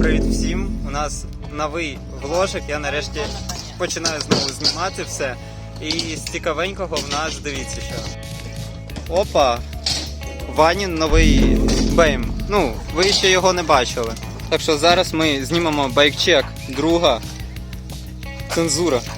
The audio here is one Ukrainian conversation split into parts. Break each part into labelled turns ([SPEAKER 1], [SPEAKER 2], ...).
[SPEAKER 1] Привіт всім! У нас новий вложик. Я нарешті починаю знову знімати все. І з цікавенького в нас дивіться що. Опа! Ванін новий бейм. Ну, ви ще його не бачили. Так що зараз ми знімемо байкчек друга. Цензура.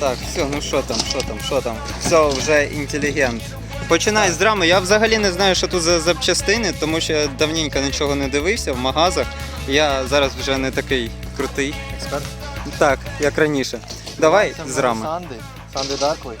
[SPEAKER 1] Так, все, ну що там, що там, що там? Все, вже інтелігент. Починай з драми. Я взагалі не знаю, що тут за запчастини, тому що я давненько нічого не дивився в магазах. Я зараз вже не такий крутий.
[SPEAKER 2] Експерт.
[SPEAKER 1] Так, як раніше. Давай з рами.
[SPEAKER 2] Санди. Санди Дарквей.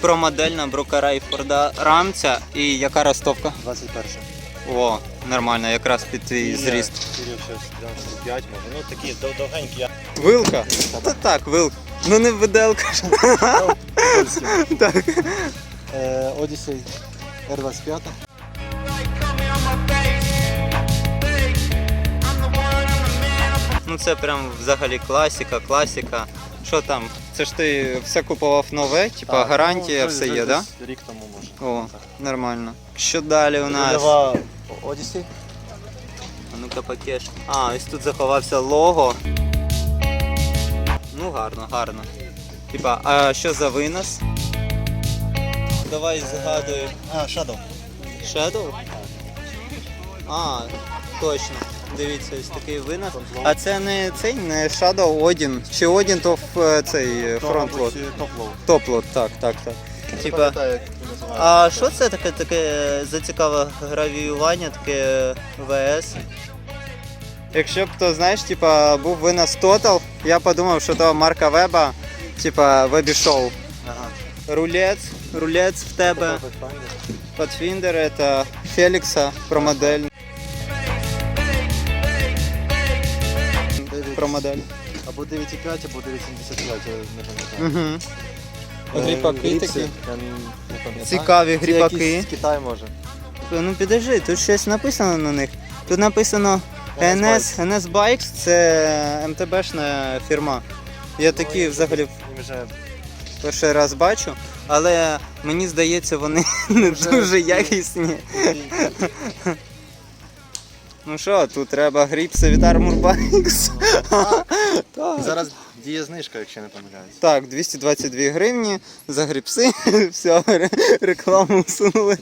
[SPEAKER 1] Про модель на Брукара і Форда рамця. І яка ростовка?
[SPEAKER 2] 21.
[SPEAKER 1] О, нормально, якраз під твій зріст.
[SPEAKER 2] Кирил щось 95 може. Ну такі дов- довгенькі.
[SPEAKER 1] Вилка? Та так, вилка. Ну не виделка. ж. Так.
[SPEAKER 2] Е, Одіссей R25.
[SPEAKER 1] Ну це прям взагалі класика, класика. Що там? Це ж ти все купував нове, типа гарантія,
[SPEAKER 2] ну,
[SPEAKER 1] все є, так?
[SPEAKER 2] Рік тому може.
[SPEAKER 1] О, нормально. Що далі у нас?
[SPEAKER 2] Рульова Одіссей.
[SPEAKER 1] А ну-ка пакеш. А, ось тут заховався лого. Ну гарно, гарно. Типа, а що за винос? Давай згадуй.
[SPEAKER 2] А, Shadow.
[SPEAKER 1] Shadow? А, точно. Дивіться, ось такий винос. А це не цей, не Shadow Odin. Чи Odin, то в цей фронтлот.
[SPEAKER 2] Топлоу.
[SPEAKER 1] Топлот, так, так, так. Типа.
[SPEAKER 2] Пам'ятаю, як.
[SPEAKER 1] А що це таке таке зацікаве гравіювання, таке ВС? Якщо б то знаєш, типа був винос Total, я подумав, що то Марка Веба, типа Вебі Шоу.
[SPEAKER 2] Ага.
[SPEAKER 1] Рулет, рулет в тебе, Pathfinder, это Фелікса про модель. Про модель.
[SPEAKER 2] Або 9,5, або 9,75, я не пам'ятаю.
[SPEAKER 1] Угу. Гріпаки
[SPEAKER 2] Е,
[SPEAKER 1] такі.
[SPEAKER 2] Я не пам'ятаю.
[SPEAKER 1] Цікаві
[SPEAKER 2] Це
[SPEAKER 1] гріпаки.
[SPEAKER 2] з Китаю може.
[SPEAKER 1] Ну підожди, тут щось написано на них. Тут написано
[SPEAKER 2] NS
[SPEAKER 1] NS, NS Bikes, це МТБшна фірма. Я такі взагалі
[SPEAKER 2] Їм вже
[SPEAKER 1] перший раз бачу, але мені здається, вони не
[SPEAKER 2] Вже-
[SPEAKER 1] дуже якісні. Ну що, тут треба гріпси від Armor Bikes.
[SPEAKER 2] Зараз діє знижка, якщо не помиляюсь.
[SPEAKER 1] Так, 222 гривні за гріпси. Все, рекламу всунули.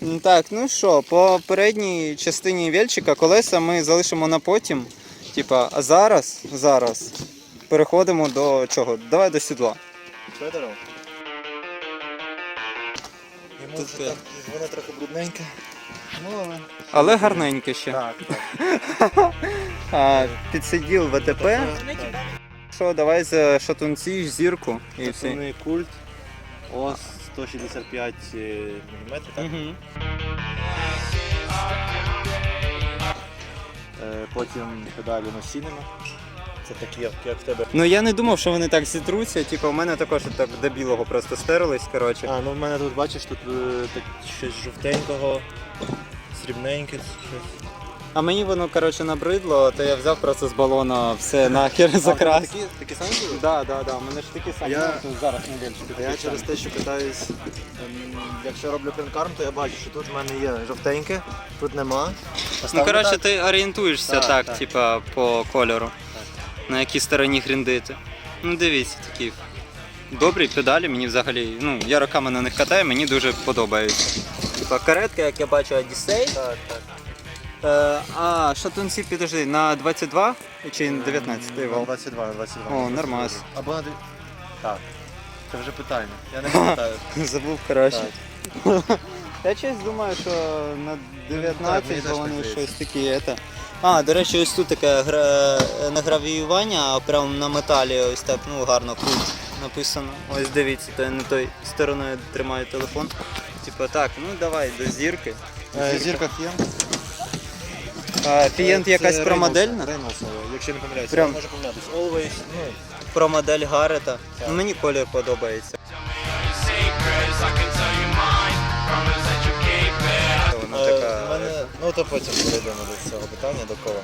[SPEAKER 1] Ну, Так, ну що, по передній частині вільчика колеса ми залишимо на потім. Типа, а зараз, зараз переходимо до чого? Давай до сідла.
[SPEAKER 2] Федоров? Йому
[SPEAKER 1] Тут
[SPEAKER 2] вже так, воно трохи брудненьке. Ну, але...
[SPEAKER 1] Але гарненьке ще.
[SPEAKER 2] Так, так.
[SPEAKER 1] А, підсиділ ВТП. Що, давай за шатунці, зірку і.
[SPEAKER 2] Основний культ. Ось 165 мм, так? Е, Потім педалі носінимо. Це такі, як, як в тебе.
[SPEAKER 1] Ну я не думав, що вони так зітруться. Типу, у мене також так до білого просто стерлись. Коротше.
[SPEAKER 2] А, ну в мене тут бачиш, тут е, так, щось жовтенького, срібненьке, щось.
[SPEAKER 1] А мені воно коротше набридло, то я взяв просто з балона все нахер закрас.
[SPEAKER 2] Такі, такі самі були?
[SPEAKER 1] Да, да, да. У мене ж такі самі
[SPEAKER 2] Я-
[SPEAKER 1] ну, зараз не більше.
[SPEAKER 2] Я через те, що питаюсь, ем, якщо роблю пінкарм, то я бачу, що тут в мене є жовтеньке, тут нема.
[SPEAKER 1] Ну
[SPEAKER 2] Поставлю
[SPEAKER 1] коротше,
[SPEAKER 2] так.
[SPEAKER 1] ти орієнтуєшся так,
[SPEAKER 2] Так, так.
[SPEAKER 1] типа по кольору. На якій стороні гріндити. Ну дивіться, такі добрі педалі, мені взагалі, ну, я роками на них катаю, мені дуже подобаються. Типа каретка, як я бачу, Одіссей.
[SPEAKER 2] Так, так.
[SPEAKER 1] Е, а шатунці, підожди, на 22 чи на 19
[SPEAKER 2] На
[SPEAKER 1] вал?
[SPEAKER 2] 22, на 22.
[SPEAKER 1] О, нормас.
[SPEAKER 2] Або на дві- Так. Це вже питання. Я не пам'ятаю.
[SPEAKER 1] Забув.
[SPEAKER 2] Так.
[SPEAKER 1] Я честь думаю, що на
[SPEAKER 2] Так,
[SPEAKER 1] 19 бо
[SPEAKER 2] теж
[SPEAKER 1] вони
[SPEAKER 2] так
[SPEAKER 1] щось
[SPEAKER 2] здається.
[SPEAKER 1] такі. Это. А, до речі, ось тут таке гра... награвіювання, а прямо на металі ось так ну гарно культ написано. Ось дивіться, то я не той стороною тримаю телефон. Типа так, ну давай до зірки.
[SPEAKER 2] Е, Зірка Фієнт.
[SPEAKER 1] А, Фієнт якась промодельна?
[SPEAKER 2] Рейнольдсова, якщо не помиляюся,
[SPEAKER 1] Прям.
[SPEAKER 2] Прям. Може помилятися. Always. Ну,
[SPEAKER 1] Про модель Гарета. Ну, мені колір подобається. Вона
[SPEAKER 2] Е,
[SPEAKER 1] така.
[SPEAKER 2] мене Ну то потім перейдемо до цього питання, до кого.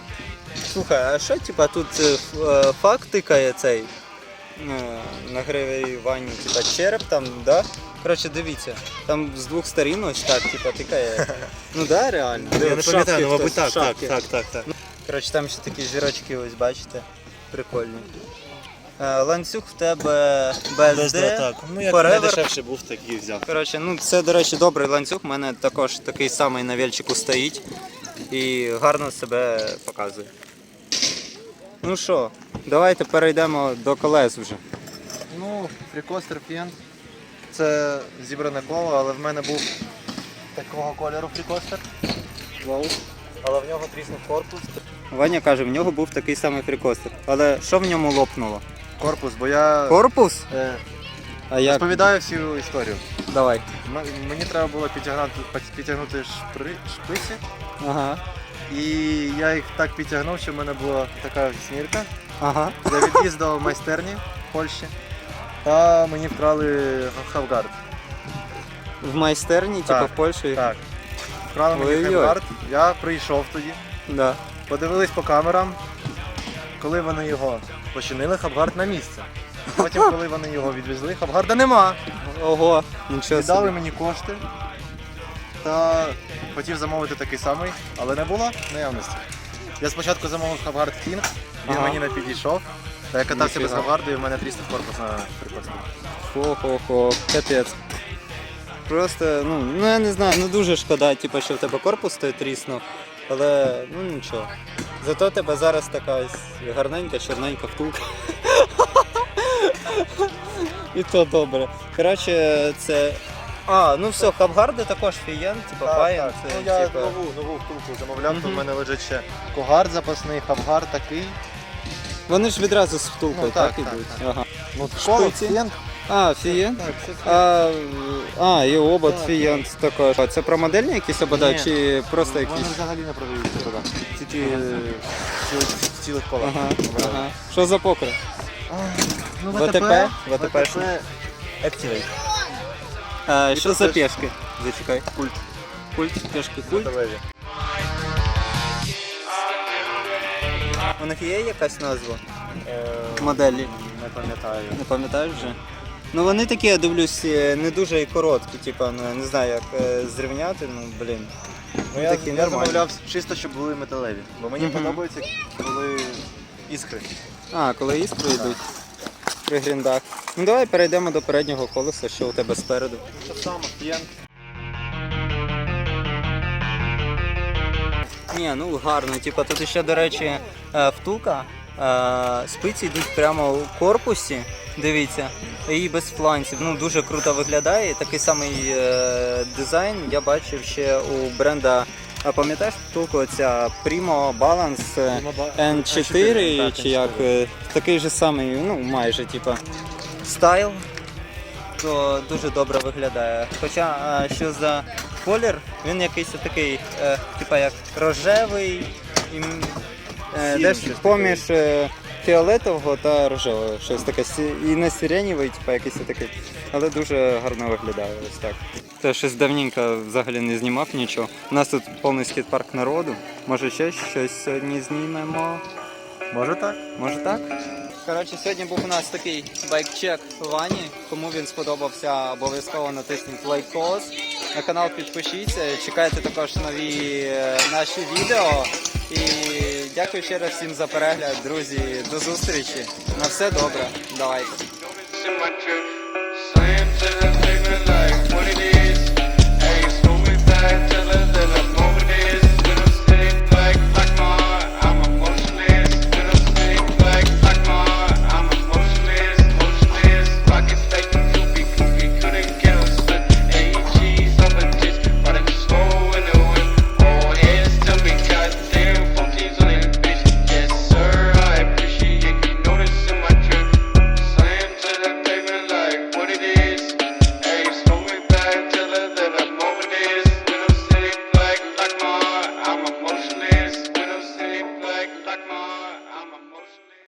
[SPEAKER 1] Слухай, а що типа тут е, ф- е, факт тикає цей е, на гривій ванні, типа череп там, да? Коротше, дивіться, там з двох сторін ось так, типа, тикає. Ну да, реально.
[SPEAKER 2] Я не пам'ятаю, ну мабуть так, так, так, так, так.
[SPEAKER 1] Коротше, там ще такі жирочки, ось бачите. Прикольні. Е, Ланцюг в тебе без Д.
[SPEAKER 2] так. Ну як
[SPEAKER 1] Forever.
[SPEAKER 2] найдешевший був, так і взяв.
[SPEAKER 1] Коротше, ну це, до речі, добрий ланцюг. У мене також такий самий на вельчику стоїть і гарно себе показує. Ну що, давайте перейдемо до колес вже.
[SPEAKER 2] Ну, фрікостер фієнт. Це зібране коло, але в мене був такого кольору фрікостер. Але в нього тріснув корпус.
[SPEAKER 1] Ваня каже, в нього був такий самий фрікостер. Але що в ньому лопнуло?
[SPEAKER 2] Корпус, бо я
[SPEAKER 1] Корпус?
[SPEAKER 2] е,
[SPEAKER 1] А як?
[SPEAKER 2] розповідаю всю історію.
[SPEAKER 1] Давай.
[SPEAKER 2] М- Мені треба було підтягнути, підтягнути шпри, шпиці.
[SPEAKER 1] Ага.
[SPEAKER 2] І я їх так підтягнув, що в мене була така снірка.
[SPEAKER 1] Ага.
[SPEAKER 2] Я відвіз до майстерні в Польщі. Та мені вкрали хавгард.
[SPEAKER 1] В майстерні, типу в Польщі.
[SPEAKER 2] Так. Вкрали мені хавгард. Я прийшов тоді.
[SPEAKER 1] Да.
[SPEAKER 2] Подивились по камерам, коли вони його починили, хабгард на місце. Потім, коли вони його відвезли, хабгарда нема.
[SPEAKER 1] Ого, нічого
[SPEAKER 2] Віддали
[SPEAKER 1] собі.
[SPEAKER 2] мені кошти та хотів замовити такий самий, але не було наявності. Я спочатку замовив хабгард King, він
[SPEAKER 1] Ага.
[SPEAKER 2] мені не підійшов. Та я катався без
[SPEAKER 1] Ніфіга.
[SPEAKER 2] хабгарду і в мене тріснув корпус на прикосі.
[SPEAKER 1] Хо-хо-хо, капець. Просто, ну, ну я не знаю, ну дуже шкода, типу, що в тебе корпус той тріснув, але ну нічого. Зато в тебе зараз така ось гарненька, чорненька втулка. І то добре. Коротше, це. А, ну все, хабгарди також фієн, паєн.
[SPEAKER 2] так.
[SPEAKER 1] Це,
[SPEAKER 2] Ну, я
[SPEAKER 1] типу...
[SPEAKER 2] нову, нову втулку замовляв, то в
[SPEAKER 1] Мгм.
[SPEAKER 2] мене лежить ще когард запасний, хабгард такий.
[SPEAKER 1] Вони ж відразу з втулкою,
[SPEAKER 2] Ну,
[SPEAKER 1] так,
[SPEAKER 2] так, так,
[SPEAKER 1] ідуть.
[SPEAKER 2] так.
[SPEAKER 1] Ага.
[SPEAKER 2] Ну,
[SPEAKER 1] Шпиці? А, фієн?
[SPEAKER 2] Так,
[SPEAKER 1] А, а, і обод
[SPEAKER 2] Так,
[SPEAKER 1] фієнт також. А Це про модельні якісь обода
[SPEAKER 2] Ні.
[SPEAKER 1] чи просто
[SPEAKER 2] Вони
[SPEAKER 1] якісь?
[SPEAKER 2] взагалі не продаються туди. Тільки е, в цілих, в цілих колах.
[SPEAKER 1] Ага, ага. Що за покер?
[SPEAKER 2] Ну,
[SPEAKER 1] ВТП? ВТП.
[SPEAKER 2] Activate.
[SPEAKER 1] А, що за пешки? Зачекай. Культ. Культ, пешки, культ. У них є якась назва?
[SPEAKER 2] Е,
[SPEAKER 1] Моделі.
[SPEAKER 2] Не пам'ятаю.
[SPEAKER 1] Не пам'ятаєш вже? Ну вони такі, я дивлюсь, е, не дуже і короткі, типа, ну не знаю як е, зрівняти, ну блін.
[SPEAKER 2] Ну, я,
[SPEAKER 1] такі
[SPEAKER 2] я
[SPEAKER 1] нормальні.
[SPEAKER 2] замовляв чисто, щоб були металеві. Бо мені
[SPEAKER 1] Мгм.
[SPEAKER 2] подобається, коли іскри.
[SPEAKER 1] А, коли іскри йдуть при гріндах. Ну давай перейдемо до переднього колеса, що у тебе спереду.
[SPEAKER 2] Що саме, клієнт.
[SPEAKER 1] Ні, ну гарно. Типа тут ще, до речі, е, втулка. е, Спиці йдуть прямо у корпусі. Дивіться, і без фланців. Ну дуже круто виглядає. Такий самий е, дизайн я бачив ще у бренда. А пам'ятаєш втулку оця Primo Balance е, N4 чи як
[SPEAKER 2] N4.
[SPEAKER 1] е, такий же самий, ну майже типа стайл. То дуже добре виглядає. Хоча що за колір, він якийсь такий, е, типа як рожевий, і, е, десь поміж е, фіолетового та рожевого. Щось таке і не сиренєвий, типа якийсь такий. Але дуже гарно виглядає ось так. Це щось давненько взагалі не знімав нічого. У нас тут повний скейт-парк народу. Може ще щось сьогодні знімемо.
[SPEAKER 2] Може так?
[SPEAKER 1] Може так? Коротше, сьогодні був у нас такий байк-чек Вані. Кому він сподобався, обов'язково натисніть лайкос. На канал підпишіться, чекайте також нові е, наші відео. І дякую ще раз всім за перегляд, друзі. До зустрічі. На все добре. Давайте.